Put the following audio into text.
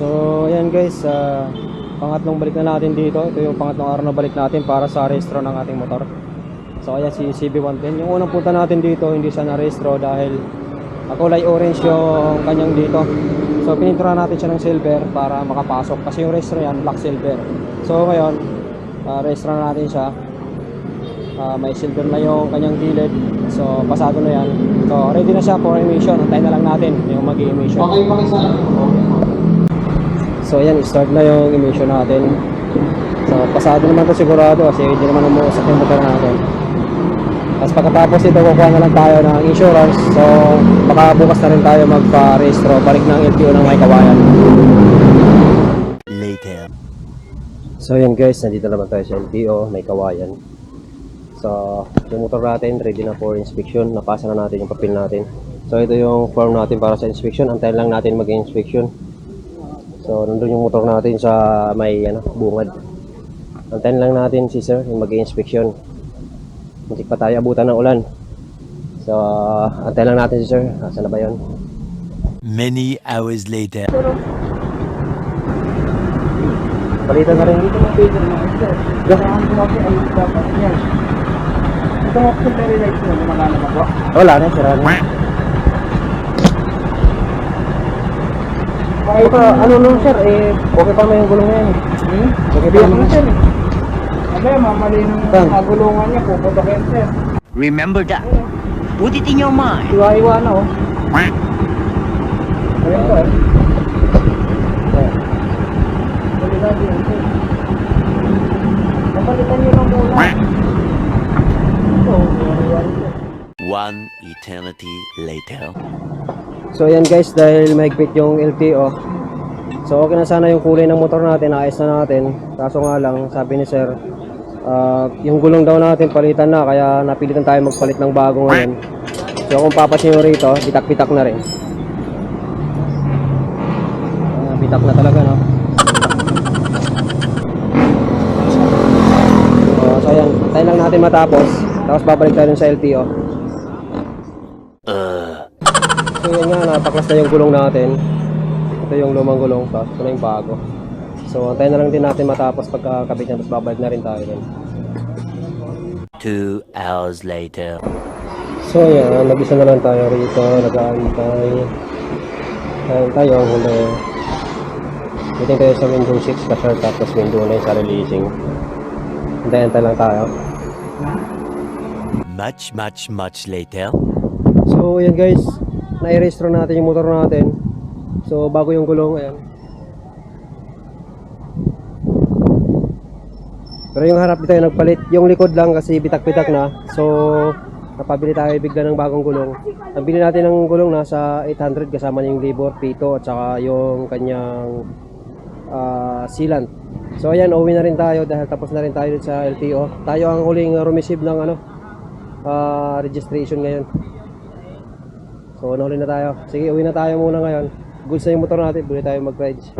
So, ayan guys, ah, pangatlong balik na natin dito. Ito yung pangatlong araw na balik natin para sa restro ng ating motor. So, ayan si CB110. Yung unang punta natin dito, hindi siya na-restro dahil ah, kulay orange yung kanyang dito. So, pinintura natin siya ng silver para makapasok. Kasi yung restro yan, black silver. So, ngayon, uh, restro na natin siya. Ah, may silver na yung kanyang gilid. So, pasado na yan. So, ready na siya for emission. Antayin na lang natin yung mag-emission. Okay, pakisa. So ayan, start na yung emission natin. So pasado naman to sigurado kasi hindi naman umuusap yung motor natin. Tapos pagkatapos ito, kukuha na lang tayo ng insurance. So baka bukas na rin tayo magpa-restro, balik ng LTO ng may kawayan. Later. So yun guys, nandito naman tayo sa LTO, may kawayan. So yung motor natin, ready na for inspection. Napasa na natin yung papel natin. So ito yung form natin para sa inspection. Antayin lang natin mag-inspection. So, nandun yung motor natin sa may ano, bungad. Antayin lang natin si sir yung mag-inspection. Hindi pa tayo abutan ng ulan. So, antayin lang natin si sir. Nasaan na ba yun? Many hours later. Palitan na rin dito. Kailangan ko kasi ay dapat yan. Itong auxiliary lights mo, gumagana ba po? Wala na, sira na. Okay Baka, ano nung sir, eh, okay pa may yung gulong yan. Hmm? Okay pa naman na sir. Abay, mamali ng Saan? nagulungan niya, puputokin sir. Remember that. Put it in your mind. Iwa-iwa na oh. Ayun po eh. Kapalitan niyo lang muna. One eternity later. So ayan guys, dahil mahigpit yung LTO. So okay na sana yung kulay ng motor natin, ayos na natin. Kaso nga lang, sabi ni sir, ah, yung gulong daw natin palitan na, kaya napilitan tayo magpalit ng bago ngayon. So kung papasin nyo rito, bitak-bitak na rin. Ah, bitak na talaga, no? So, so ayan, tayo lang natin matapos. Tapos babalik tayo sa LTO. Uh. So yun nga, napaklas na yung gulong natin. Ito yung lumang gulong, tapos ito na yung bago. So antayin na lang din natin matapos pagkakabit niya, tapos babalik na rin tayo dun. Two hours later. So yan, nag-isa na lang tayo rito, nag-aantay. Ayan tayo huli. Waiting tayo sa window 6 kasi tapos window na yung sa releasing. Antay-antay lang tayo. Much, much, much later. So yan guys, na-restro natin yung motor natin. So bago yung gulong, ayan. Pero yung harap dito yung nagpalit. Yung likod lang kasi bitak-bitak na. So napabili tayo bigla ng bagong gulong. Ang bili natin ng gulong nasa 800 kasama yung labor, pito at saka yung kanyang ah, sealant. So ayan, uwi na rin tayo dahil tapos na rin tayo sa LTO. Tayo ang huling uh, rumeceive ng ano, ah, registration ngayon. So, nahuli na tayo. Sige, uwi na tayo muna ngayon. Goods na yung motor natin. Buli tayo mag-rides.